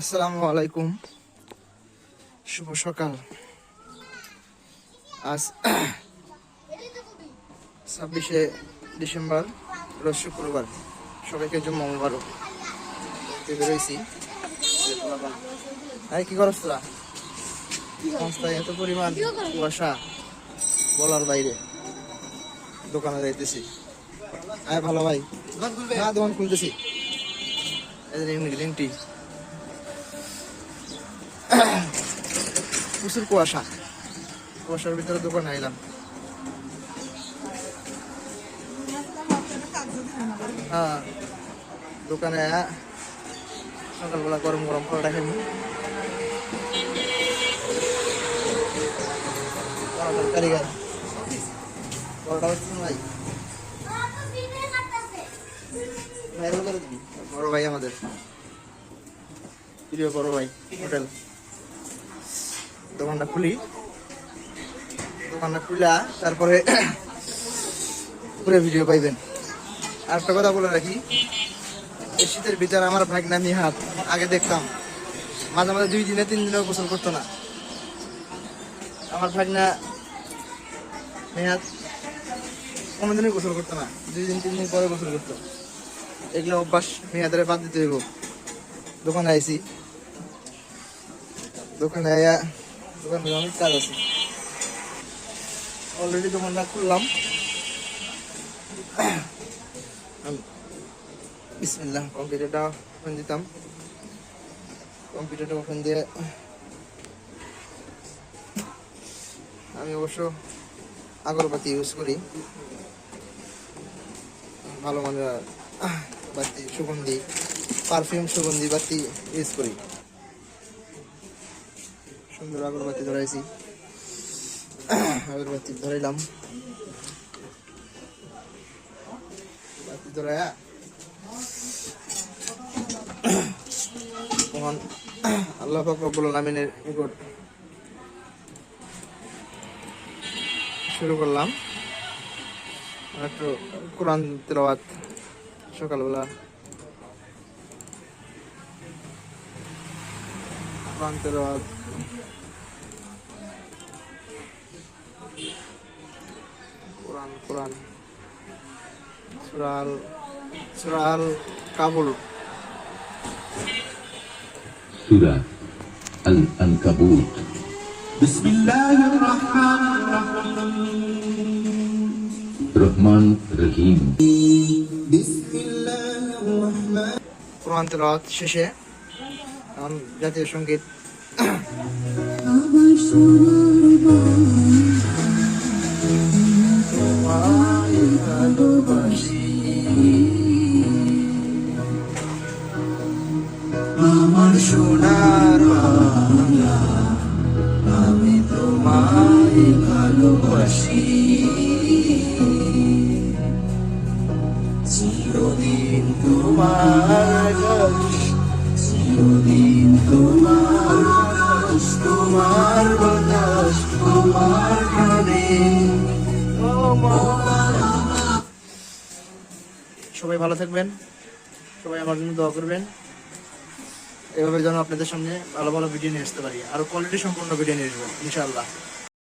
আসসালামু আলাইকুম। শুভ সকাল। আজ ছাব্বিশে ডিসেম্বর, রোজ শুক্রবার। সবাইকে জুম্মা মুবারক। বেরোইছি। আরে কি করছ তোরা? রাস্তায় এত পরিমাণ কুয়াশা, বলার বাইরে। দোকানে যাইতেছি। আয় ভালো ভাই। না, দোকান খুলতেছি। যে গ্রিন টি প্রচুর কুয়াশা। কুয়াশার ভিতরে দোকানে আইলাম। হ্যাঁ দোকানে সকালবেলা গরম গরম পরোটা হচ্ছে ভাই? করে বড় ভাই আমাদের। প্রিয় বড় ভাই, হোটেল। দোকানটা খুলি। দোকানটা খুলা, তারপরে পুরো ভিডিও পাইবেন। আর একটা কথা বলে রাখি, এই শীতের ভিতরে আমার ভাগনা নিহাত, আগে দেখতাম। মাঝে মাঝে দুই দিনে, তিন দিনেও গোসল করতো না। আমার ভাগনা নিহাত কোনোদিনই গোসল করতো না। দুই দিন, তিন দিন পরে গোসল করতো। এগুলো অভ্যাস মেয়াদের বাদ দিতে হইব। দোকানে আইসি দোকানে আয়া দোকানে অনেক কাজ আছে। অলরেডি দোকানটা খুললাম। বিসমিল্লাহ, কম্পিউটারটা ওপেন দিতাম। কম্পিউটারটা ওপেন দিয়ে আমি অবশ্য আগরবাতি ইউজ করি। ভালো মানের বাতি, সুগন্ধি পারফিউম সুগন্ধি বাতি ইউজ করি। সুন্দর আগরবাতি ধরাইছি। আগরবাতি ধরাইলাম। বাতি ধরায়া তখন আল্লাহ ফাকরুল আলমিনের নিকট শুরু করলাম। একটু কোরআন তেলাওয়াত সকালবেলা Ragnarok. Quran Quran Surah Surah Al Kabul. Surah Al Ankabut. Bismillahirrahmanirrahim. Rahman Rahim. Bismillahirrahmanirrahim. Quran তেলাওয়াত শেষে জাতীয় সংগীত। আমার সোনার বাংলা আমি তোমায় ভালোবাসি। চিরদিন তোমার চিরদিন তোমার তোমার বাতাস, তোমার সবাই ভালো থাকবেন, সবাই আমার জন্য দোয়া করবেন। এভাবে যেন আপনাদের সামনে ভালো ভালো ভিডিও নিয়ে আসতে পারি, আরও কোয়ালিটি সম্পূর্ণ ভিডিও নিয়ে আসব, ইনশাআল্লাহ।